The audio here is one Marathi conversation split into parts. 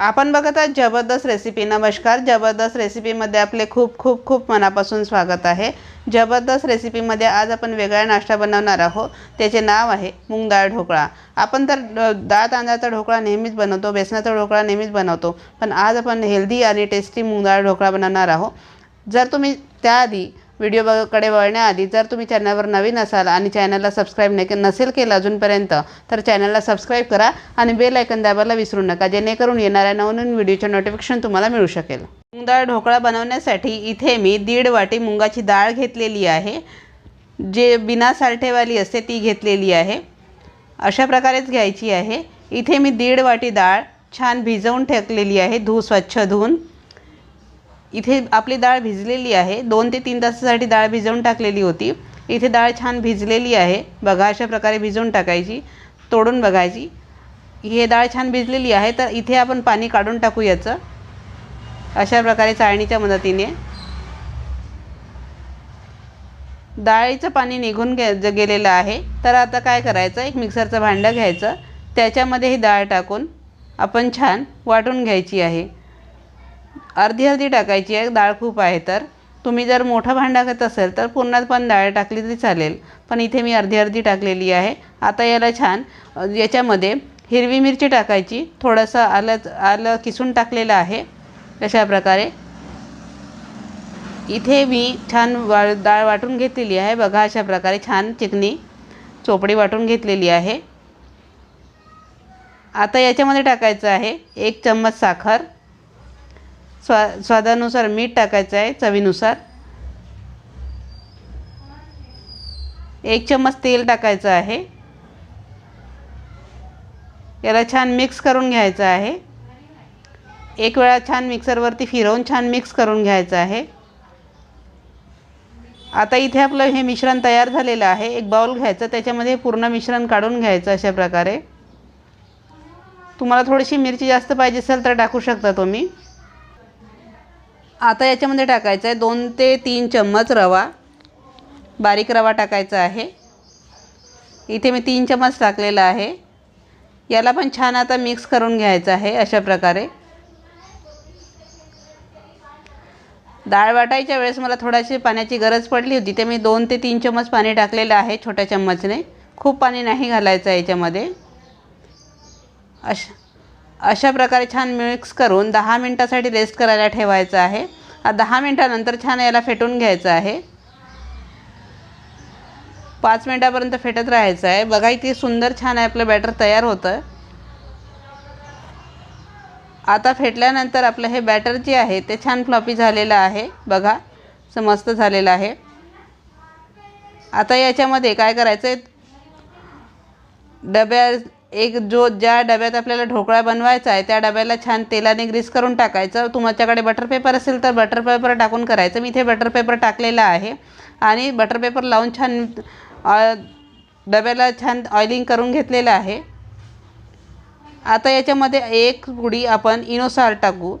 आपण बघत आहात जबरदस्त रेसिपी नमस्कार. जबरदस्त रेसिपीमध्ये आपले खूप खूप खूप मनापासून स्वागत आहे. जबरदस्त रेसिपीमध्ये आज आपण वेगळा नाश्ता बनवणार आहोत. त्याचे नाव आहे मूग डाळ ढोकळा. आपण तर डाळ तांदळाचा ढोकळा नेहमीच बनवतो बेसनाचा ढोकळा नेहमीच बनवतो. पण आज आपण हेल्दी आणि टेस्टी मूग डाळ ढोकळा बनवणार आहोत. जर तुम्ही त्याआधी व्हिडिओ वळण्याआधी जर तुम्ही चॅनलवर नवीन असाल आणि चॅनलला सबस्क्राईब नाही नसेल केलं अजूनपर्यंत तर चॅनलला सबस्क्राईब करा आणि बेल ऐकन दाबायला विसरू नका जेणेकरून येणाऱ्या नवनवीन व्हिडिओचे नोटिफिकेशन तुम्हाला मिळू शकेल. मूग डाळ ढोकळा बनवण्यासाठी इथे मी दीड वाटी मुंगाची डाळ घेतलेली आहे. जे बिना सालठेवाली असते ती घेतलेली आहे. अशा प्रकारेच घ्यायची आहे. इथे मी दीड वाटी डाळ छान भिजवून ठेकलेली आहे धू स्वच्छ धुवून. इथे आपली डाळ भिजलेली आहे. दोन ते तीन तासासाठी डाळ भिजवून टाकलेली होती. इथे डाळ छान भिजलेली आहे. बघा अशा प्रकारे भिजवून टाकायची तोडून बघायची. हे डाळ छान भिजलेली आहे तर इथे आपण पाणी काढून टाकू याचं. अशा प्रकारे चाळणीच्या मदतीने. डाळीचं पाणी निघून गे ज- गेलेलं आहे. तर आता काय करायचं? एक मिक्सरचं भांडं घ्यायचं. त्याच्यामध्ये ही डाळ टाकून आपण छान वाटून घ्यायची आहे. अर्धी अर्धी टाकायची आहे डाळ खूप आहे तर. तुम्ही जर मोठं भांडा घेत असेल तर पुन्हा पण डाळ टाकली तरी चालेल. पण इथे मी अर्धी अर्धी टाकलेली आहे. आता याला छान याच्यामध्ये हिरवी मिरची टाकायची. थोडंसं आलं आलं किसून टाकलेलं आहे. अशा प्रकारे. इथे मी छान वा डाळ वाटून घेतलेली आहे. बघा अशा प्रकारे छान चिकनी चोपडी वाटून घेतलेली आहे. आता याच्यामध्ये टाकायचं आहे एक चम्मच साखर. स्वा स्वादानुसार मीठ टाकायचं आहे चवीनुसार. एक चम्मच तेल टाकायचं आहे. याला छान मिक्स करून घ्यायचं आहे. एक वेळा छान मिक्सरवरती फिरवून छान मिक्स करून घ्यायचं आहे. आता इथे आपलं हे मिश्रण तयार झालेलं आहे. एक बाउल घ्यायचं त्याच्यामध्ये पूर्ण मिश्रण काढून घ्यायचं अशा प्रकारे. तुम्हाला थोडीशी मिरची जास्त पाहिजे असेल तर टाकू शकता तुम्ही. आता याच्यामध्ये टाकायचं आहे दोन ते तीन चम्मच रवा. बारीक रवा टाकायचा आहे. इथे मी तीन चम्मच टाकलेला आहे. याला पण छान आता मिक्स करून घ्यायचं आहे अशा प्रकारे. डाळ वाटायच्या वेळेस मला थोडीशी पाण्याची गरज पडली होती ते मी दोन ते तीन चम्मच पाणी टाकलेलं आहे छोट्या चम्मचने. खूप पाणी नाही घालायचं याच्यामध्ये. अशा अशा प्रकारे छान मिक्स करून दहा मिनटासाठी रेस्ट करायला ठेवायचं आहे. दहा मिनटानंतर छान याला फेटून घ्यायचं आहे. पाच मिनटापर्यंत फेटत राहायचं आहे. बघा इथे सुंदर छान आहे आपलं बॅटर तयार होतं. आता फेटल्यानंतर आपलं हे बॅटर जे आहे ते छान फ्लॉपी झालेलं आहे. बघा असं मस्त झालेलं आहे. आता याच्यामध्ये काय करायचं आहे डब्या एक जो ज्या डब्यात आपल्याला ढोकळा बनवायचा आहे त्या डब्याला छान तेलाने ग्रीस करून टाकायचं. तुमच्याकडे बटर पेपर असेल तर बटर पेपर टाकून करायचं. मी इथे बटर पेपर टाकलेला आहे. आणि बटर पेपर लावून छान डब्याला छान ऑइलिंग करून घेतलेलं आहे. आता याच्यामध्ये एक पुडी आपण इनोसार टाकू.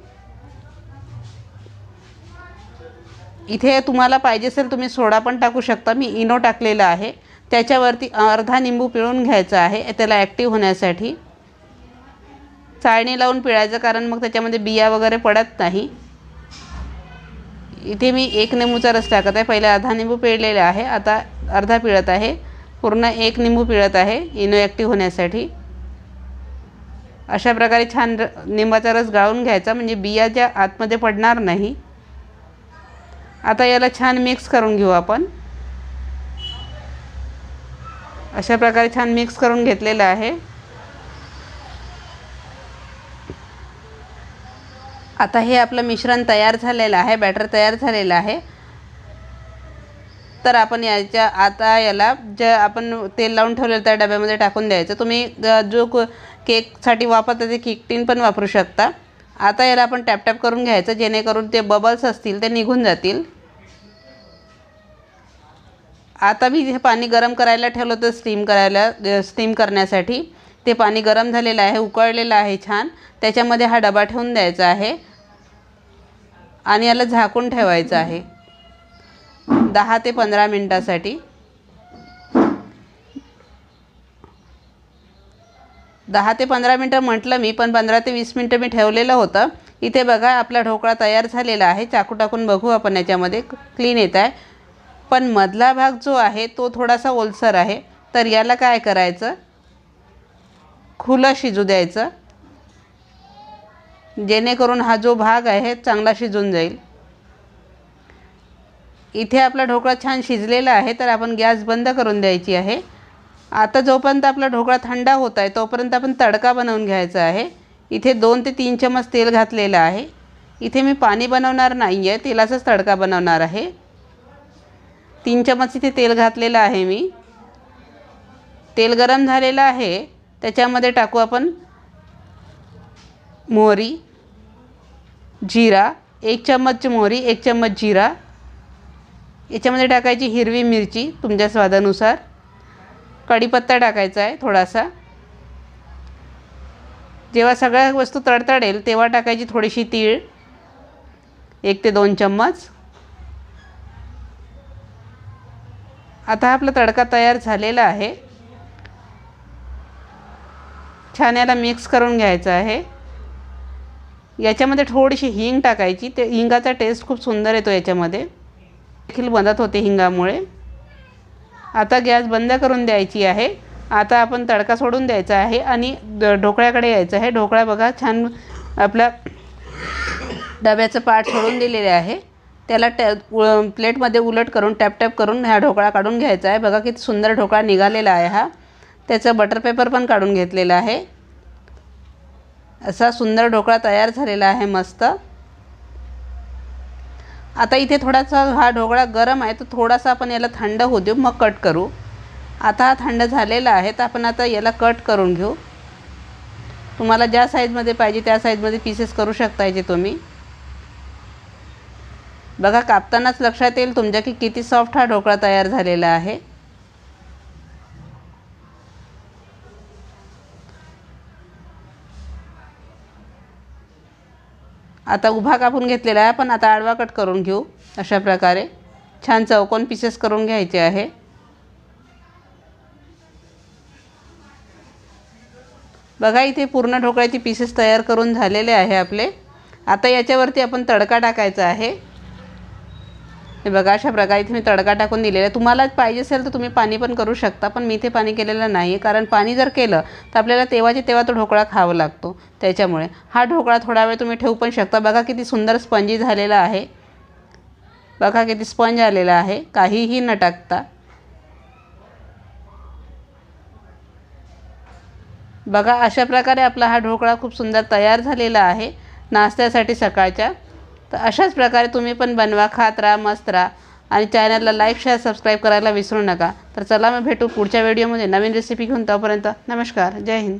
इथे तुम्हाला पाहिजे असेल तुम्ही सोडा पण टाकू शकता. मी इनो टाकलेला आहे. त्याच्यावरती अर्धा निंबू पिळून घ्यायचा आहे त्याला ॲक्टिव्ह होण्यासाठी. चाळणी लावून पिळायचं कारण मग त्याच्यामध्ये बिया वगैरे पडत नाही. इथे मी एक निंबूचा रस टाकत आहे. पहिले अर्धा निंबू पिळलेला आहे. आता अर्धा पिळत आहे. पूर्ण एक निंबू पिळत आहे. इनो ॲक्टिव्ह होण्यासाठी. अशा प्रकारे छान र निंबाचा रस गाळून घ्यायचा. म्हणजे बिया ज्या आतमध्ये पडणार नाही. आता याला छान मिक्स करून घेऊ आपण. अशा प्रकारे छान मिक्स करून घेतलेलं आहे. आता हे आपलं मिश्रण तयार झालेलं आहे बॅटर तयार झालेलं आहे. तर आपण याच्या आता याला जे आपण तेल लावून ठेवलेलं त्या डब्यामध्ये टाकून द्यायचं. तुम्ही जो केकसाठी वापरता ते केक टीन पण वापरू शकता. आता याला आपण टॅपटॅप करून घ्यायचं जेणेकरून ते बबल्स असतील ते निघून जातील. आता मी हे पाणी गरम करायला ठेवलं होतं स्टीम करायला स्टीम करण्यासाठी. ते पाणी गरम झालेलं आहे उकळलेलं आहे छान. त्याच्यामध्ये हा डबा ठेवून द्यायचा आहे. आणि याला झाकून ठेवायचं आहे. दहा ते पंधरा मिनटासाठी. दहा ते पंधरा मिनटं म्हटलं मी पण पंधरा ते वीस मिनटं मी ठेवलेलं होतं. इथे बघा आपला ढोकळा तयार झालेला आहे. चाकू टाकून बघू आपण याच्यामध्ये. क्लीन येत आहे. पण मधला भाग जो आहे तो थोडासा ओलसर आहे. तर याला काय करायचं? खुलं शिजू द्यायचं. जेणेकरून हा जो भाग आहे चांगला शिजून जाईल. इथे आपला ढोकळा छान शिजलेला आहे तर आपण गॅस बंद करून द्यायची आहे. आता जोपर्यंत आपला ढोकळा थंडा होत आहे तोपर्यंत आपण तडका बनवून घ्यायचा आहे. इथे दोन ते तीन चमच तेल घातलेलं आहे. इथे मी पाणी बनवणार नाही आहे तेलाचाच तडका बनवणार आहे. तीन चमच इथे तेल घातलेलं आहे मी. तेल गरम झालेलं आहे. त्याच्यामध्ये टाकू आपण मोहरी जिरा एक चम्मच मोहरी एक चम्मच जिरा. याच्यामध्ये टाकायची हिरवी मिरची तुमच्या स्वादानुसार. कढीपत्ता टाकायचा आहे थोडासा. जेव्हा सगळ्या वस्तू तडतडेल तेव्हा टाकायची थोडीशी तीळ एक ते दोन चम्मच. आता आपला तडका तयार झालेला आहे. छान याला मिक्स करून घ्यायचं आहे. याच्यामध्ये थोडीशी हिंग टाकायची. ते हिंगाचा टेस्ट खूप सुंदर येतो याच्यामध्ये. देखील मदत होते हिंगामुळे. आता गॅस बंद करून द्यायची आहे. आता आपण तडका सोडून द्यायचा आहे आणि ढोकळ्याकडे यायचं आहे. ढोकळा बघा छान आपला डब्याचं पाठ सोडून दिलेले आहे. त्याला टॅ प्लेटमध्ये उलट करून टॅप टॅप करून ह्या ढोकळा काढून घ्यायचा आहे. बघा किती सुंदर ढोकळा निघालेला आहे हा. त्याचं बटर पेपर पण काढून घेतलेला आहे. असा सुंदर ढोकळा तयार झालेला आहे मस्त. आता इथे थोडासा हा ढोकळा गरम आहे तर थोडासा आपण याला थंड होऊ देऊ मग कट करू. आता हा थंड झालेला आहे तर आपण आता याला कट करून घेऊ. तुम्हाला ज्या साईजमध्ये पाहिजे त्या साईजमध्ये पीसेस करू शकता याचे तुम्ही. बघा कापतानाच लक्षात येईल तुमच्या की किती सॉफ्ट हा ढोकळा तयार झालेला आहे. आता उभा कापून घेतलेला आहे पण आता आडवा कट करून घेऊ अशा प्रकारे. छान चौकोन पीसेस करून घ्यायचे आहे. बघा इथे पूर्ण ढोकळ्याचे पीसेस तयार करून झालेले आहे आपले. आता याच्यावरती आपण तडका टाकायचा आहे. हे बघा अशा प्रकारे इथे मी तडका टाकून दिलेला आहे. तुम्हाला पाहिजे असेल तर तुम्ही पाणी पण करू शकता पण मी इथे पाणी केलेलं नाही आहे कारण पाणी जर केलं तर आपल्याला तेव्हाचे तेव्हा तो ढोकळा खावा लागतो. त्याच्यामुळे हा ढोकळा थोडा वेळ तुम्ही ठेवू पण शकता. बघा किती सुंदर स्पंजी झालेला आहे. बघा किती स्पंज आलेला आहे. काहीही न टाकता. बघा अशा प्रकारे आपला हा ढोकळा खूप सुंदर तयार झालेला आहे. नाश्त्यासाठी सकाळच्या. तर अशाच प्रकारे तुम्ही पण बनवा खात राहा मस्त राहा. आणि चॅनलला लाईक शेअर सबस्क्राईब करायला विसरू नका. तर चला मग भेटू पुढच्या व्हिडिओमध्ये नवीन रेसिपी घेऊन तोपर्यंत नमस्कार. जय हिंद.